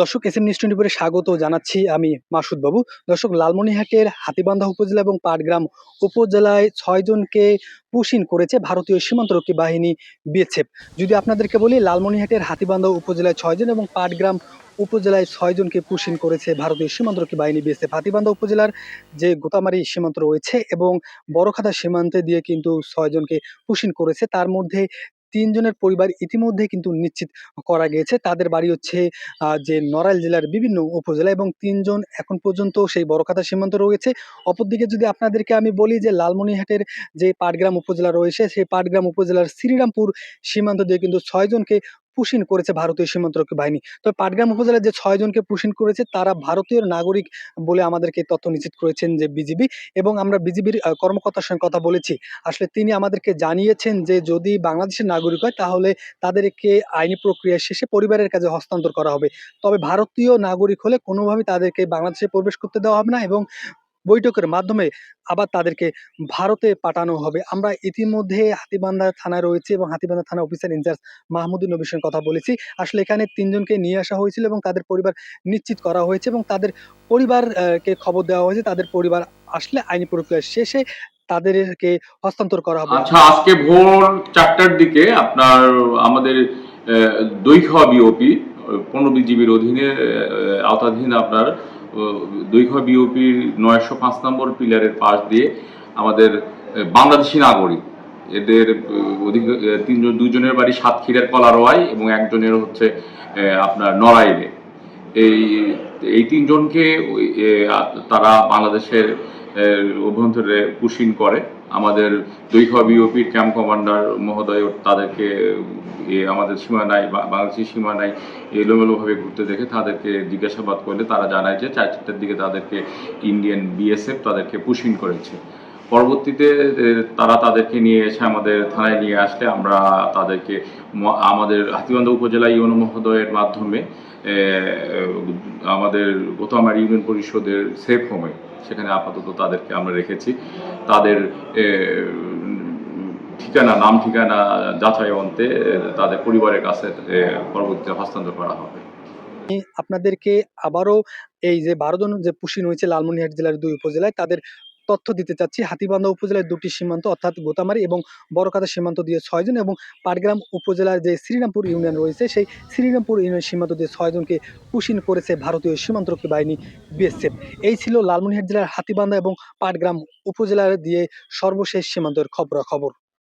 দর্শক, S M news স্বাগত জানাচ্ছি আমি মাসুদ বাবু। দর্শক লালমনিরহাটের হাতিবান্ধা উপজেলা এবং পাটগ্রাম উপজেলায় ছয়জনকে পুশিন করেছে ভারতীয় সীমান্তরক্ষী বাহিনী বিএসএফ। যদি আপনাদেরকে বলি, লালমনিহাটের হাতিবান্ধা উপজেলায় ছয়জন এবং পাটগ্রাম উপজেলায় ছয়জনকে পুশিন করেছে ভারতীয় সীমান্তরক্ষী বাহিনী বিএসএফ। হাতিবান্ধা উপজেলার যে গোতামারি সীমান্ত রয়েছে এবং বড়খাতা সীমান্তে দিয়ে কিন্তু ছয়জনকে পুশিন করেছে, তার মধ্যে তিনজনের পরিবার ইতিমধ্যে কিন্তু নিশ্চিত করা গিয়েছে। তাদের বাড়ি হচ্ছে যে নড়াইল জেলার বিভিন্ন উপজেলা এবং তিনজন এখন পর্যন্ত সেই বড়খাতা সীমান্ত রয়েছে। অপরদিকে যদি আপনাদেরকে আমি বলি যে লালমনিহাটের যে পাটগ্রাম উপজেলা রয়েছে, সেই পাটগ্রাম উপজেলার শ্রীরামপুর সীমান্ত দিয়ে কিন্তু ছয়জনকে পুশিন করেছে ভারতীয় সীমান্তরক্ষী বাহিনী। তবে পাটগ্রাম উপজেলার যে ছয়জনকে পুশিন করেছে, তারা ভারতীয় নাগরিক বলে আমাদেরকে তথ্য নিশ্চিত করেছেন যে বিজিবি এবং আমরা বিজিবির কর্মকর্তার সঙ্গে কথা বলেছি। আসলে তিনি আমাদেরকে জানিয়েছেন যে যদি বাংলাদেশের নাগরিক হয়, তাহলে তাদেরকে আইনি প্রক্রিয়া শেষে পরিবারের কাছে হস্তান্তর করা হবে। তবে ভারতীয় নাগরিক হলে কোনোভাবেই তাদেরকে বাংলাদেশে প্রবেশ করতে দেওয়া হবে না এবং বৈঠকের মাধ্যমে আবার তাদেরকে ভারতে পাঠানো হবে। আমরা ইতিমধ্যে হাতিবান্ধা থানায় রয়েছে এবং হাতিবান্ধা থানা অফিসার ইনচার্জ মাহমুদুল সঙ্গে কথা বলেছি। আসলে এখানে তিনজনকে নিয়ে আসা হয়েছিল এবং তাদের পরিবার নিশ্চিত করা হয়েছে এবং তাদের পরিবারকে খবর দেওয়া হয়েছে। তাদের পরিবার আসলে আইনি প্রক্রিয়া শেষে তাদেরকে হস্তান্তর করা হবে। আচ্ছা আজকে ভোর চারটার দিকে আপনার আমাদের দৈখা বিওপি পনেরো বিজিবির অধীনে আওতাধীন আপনার দৈখা বিওপির নয়শো পাঁচ নম্বর পিলারের পাশ দিয়ে আমাদের বাংলাদেশি নাগরিক। এদের অধিক তিনজন দুজনের বাড়ি সাতক্ষীরার কলারোয়াই এবং একজনের হচ্ছে আপনার নড়াইলে। এই এই তিনজনকে তারা বাংলাদেশের অভ্যন্তরে পুশিন করে। আমাদের দৈহ বিওপির ক্যাম্প কমান্ডার মহোদয় তাদেরকে আমাদের সীমানায় বা- বাংলাদেশি সীমানায় এলোমেলোভাবে ঘুরতে দেখে তাদেরকে জিজ্ঞাসাবাদ করলে তারা জানায় যে চারটার দিকে তাদেরকে ইন্ডিয়ান বিএসএফ তাদেরকে পুশিং করেছে। পরবর্তীতে তারা তাদেরকে নিয়ে এসে আমাদের থানায় নিয়ে আসলে আমরা তাদেরকে আমাদের হাতিবান্ধা উপজেলা ইউনো মহোদয়ের মাধ্যমে আমাদের গোতামারি ইউনিয়ন পরিষদের সেফ হোমে সেখানে আপাতত তাদেরকে আমরা রেখেছি। তাদের ঠিকানা, নাম ঠিকানা যাচাই অন্তে তাদের পরিবারের কাছে পরবর্তীতে হস্তান্তর করা হবে। আপনাদেরকে আবারও এই যে বারো জন যে পুশিন হয়েছে লালমনিরহাট জেলার দুই উপজেলায়, তাদের তথ্য দিতে চাচ্ছি। হাতিবান্ধা উপজেলার দুটি সীমান্ত, অর্থাৎ গোতামারি এবং বড়কাতা সীমান্ত দিয়ে ছয়জন এবং পাটগ্রাম উপজেলার যে শ্রীরামপুর ইউনিয়ন রয়েছে, সেই শ্রীরামপুর ইউনিয়ন সীমান্ত দিয়ে ছয়জনকে কুশিন করেছে ভারতীয় সীমান্তরক্ষী বাহিনী বিএসএফ। এই ছিল লালমনিহাট জেলার হাতিবান্ধা এবং পাটগ্রাম উপজেলার দিয়ে সর্বশেষ সীমান্তের খবরাখবর।